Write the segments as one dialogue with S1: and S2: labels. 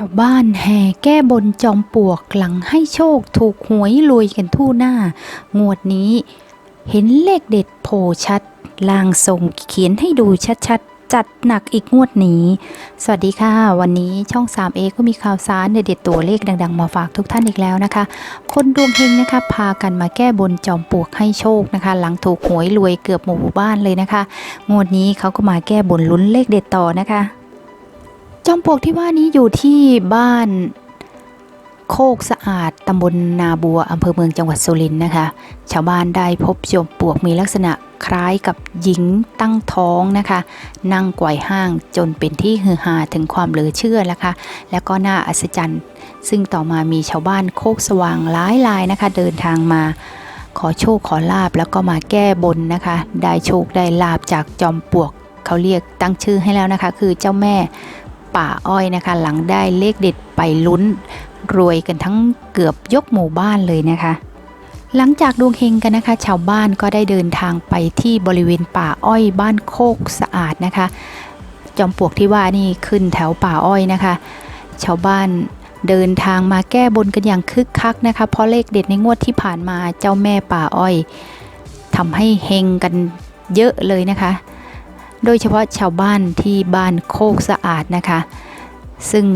S1: ชาวบ้านแห่แก้บนจอมปลวกหลังให้โชคถูกหวยรวยกันทั่วหน้า งวดนี้ เห็นเลขเด็ดโผล่ชัด ลางทรงเขียนให้ดูชัดๆ จัดหนักอีกงวดนี้ สวัสดีค่ะ วันนี้ช่อง 3A ก็มีข่าวสารเด็ดๆตัวเลขดัง ๆ มาฝากทุกท่านอีกแล้วนะคะ คนดวงเฮงนะคะ พากันมาแก้บนจอมปลวกให้โชคนะคะ หลังถูกหวยรวยเกือบหมู่บ้านเลยนะคะ งวดนี้เขาก็มาแก้บนลุ้นเลขเด็ดต่อนะคะ จอมปลวกที่ว่านี้อยู่ที่บ้านโคกสะอาดตำบลนาบัวอำเภอเมืองจังหวัดสุรินทร์นะคะ ชาวบ้านได้พบจอมปลวกมีลักษณะคล้ายกับหญิงตั้งท้องนะคะ นั่งไกวห้างจนเป็นที่ฮือฮาถึงความเหลือเชื่อแล้วค่ะแล้วก็น่าอัศจรรย์ ซึ่งต่อมามีชาวบ้านโคกสว่างหลายรายนะคะ เดินทางมา ขอโชคขอลาบแล้วก็มาแก้บนนะคะ ได้โชคได้ลาบจากจอมปลวก เขาเรียกตั้งชื่อให้แล้วนะคะ คือเจ้าแม่ ป่าอ้อยนะคะ หลังได้เลขเด็ดไปลุ้น รวยกันทั้งเกือบยกหมู่บ้านเลยนะคะ หลังจากดวงเฮงกันนะคะ ชาวบ้านก็ได้เดินทางไปที่บริเวณป่าอ้อยบ้านโคกสะอาดนะคะ จอมปลวกที่ว่านี่ขึ้นแถวป่าอ้อยนะคะ ชาวบ้านเดินทางมาแก้บนกันอย่างคึกคักนะคะ เพราะเลขเด็ดในงวดที่ผ่านมาเจ้าแม่ป่าอ้อยทำให้เฮงกันเยอะเลยนะคะ โดยเฉพาะชาวบ้านที่บ้านโคกสะอาดนะคะ ซึ่ง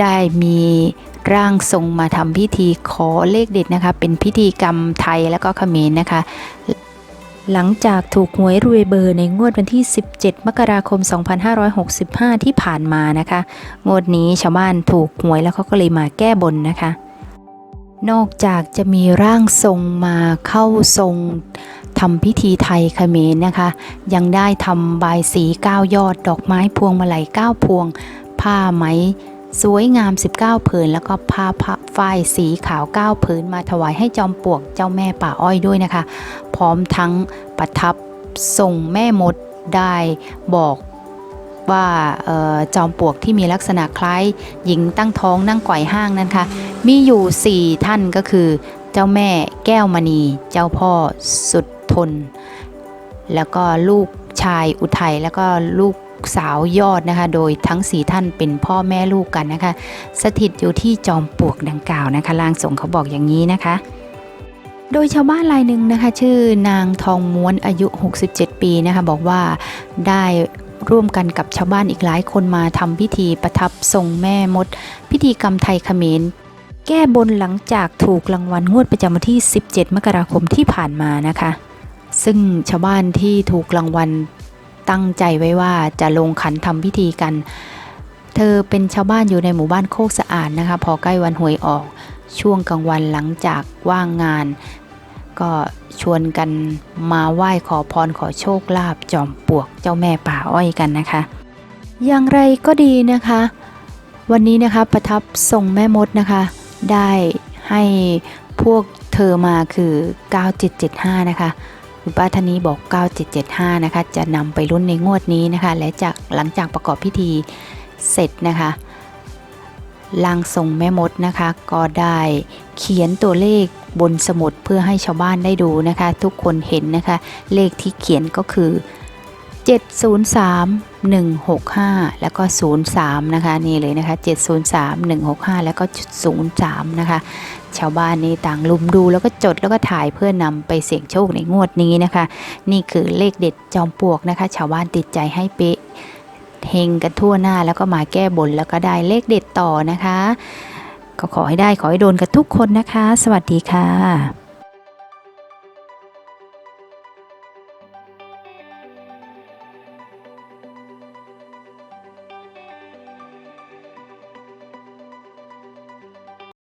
S1: ได้มีร่างทรงมาทำพิธีขอเลขเด็ดนะคะ เป็นพิธีกรรมไทยแล้วก็เขมรนะคะ หลังจากถูกหวยรวยเบอร์ในงวดวันที่ 17 มกราคม 2565 ที่ผ่านมานะคะ งวดนี้ชาวบ้านถูกหวยแล้วเขาก็เลยมาแก้บนนะคะ นอกจากจะมีร่างทรงมาเข้าทรงทำพิธีไทยเขมรนะคะ ยังได้ทำบายสี9ยอด ดอกไม้พวงมาลัย9พวง ผ้าไหม สวยงาม 19ผืนแล้วก็ผ้าผ้าฝ้ายสีขาว9ผืนมาถวายให้จอมปลวกเจ้าแม่ป่าอ้อยด้วยนะคะ พร้อมทั้งประทับส่งแม่มดได้บอกว่าออจอมปลวกที่มีลักษณะคล้ายหญิงตั้งท้องนั่งไกวห้างนั้นค่ะ มีอยู่ 4 ท่านก็คือ เจ้าแม่แก้วมณี เจ้าพ่อสุดทน แล้วก็ลูกชายอุทัยแล้วก็ลูกสาวยอดนะคะ โดยทั้ง4ท่านเป็นพ่อแม่ลูกกันนะคะ สถิตอยู่ที่จอมปลวกดังกล่าวนะคะลางทรงเขาบอกอย่างนี้นะคะ โดยชาวบ้านรายหนึ่งนะคะ ชื่อนางทองม้วนอายุ 67 ปีนะคะ บอกว่าได้ร่วมกันกับชาวบ้านอีกหลายคนมาทำพิธีประทับทรงแม่มด พิธีกรรมไทยเขมร แก้บนหลังจากถูกรางวัลงวดประจำวันที่ 17 มกราคมที่ผ่านมานะคะ ซึ่งชาวบ้านที่ถูกรางวัลตั้งใจไว้ว่าจะลงขันทำพิธีกัน เธอเป็นชาวบ้านอยู่ในหมู่บ้านโคกสะอาดนะคะ พอใกล้วันหวยออกช่วงกลางวันหลังจากว่างงาน ก็ชวนกันมาไหว้ขอพรขอโชคลาภจอมปลวกเจ้าแม่ป่าอ้อยกันนะคะ อย่างไรก็ดีนะคะ วันนี้นะคะประทับทรงแม่มดนะคะ ได้ให้พวกเธอมาคือ 9775 นะคะ คุณป้าท่านนี้บอก 9775 นะคะ จะนำไปรุ่นในงวดนี้นะคะ และจากหลังจากประกอบพิธีเสร็จนะคะลางทรงแม่มดนะคะ ก็ได้เขียนตัวเลขบนสมุดเพื่อให้ชาวบ้านได้ดูนะคะ ทุกคนเห็นนะคะ เลขที่เขียนก็คือ 703 165 แล้วก็ 03 นะคะ นี่เลยนะคะ 703 165 แล้วก็ 03 นะคะ ชาวบ้านนี่ต่างลุมดูแล้วก็จดแล้วก็ถ่ายเพื่อนำไปเสี่ยงโชคในงวดนี้นะคะ นี่คือเลขเด็ดจอมปลวกนะคะ ชาวบ้านติดใจให้เป๊ะเฮงกันทั่วหน้าแล้วก็มาแก้บนแล้วก็ได้เลขเด็ดต่อนะคะ ก็ขอให้ได้ขอให้โดนกันทุกคนนะคะ สวัสดีค่ะ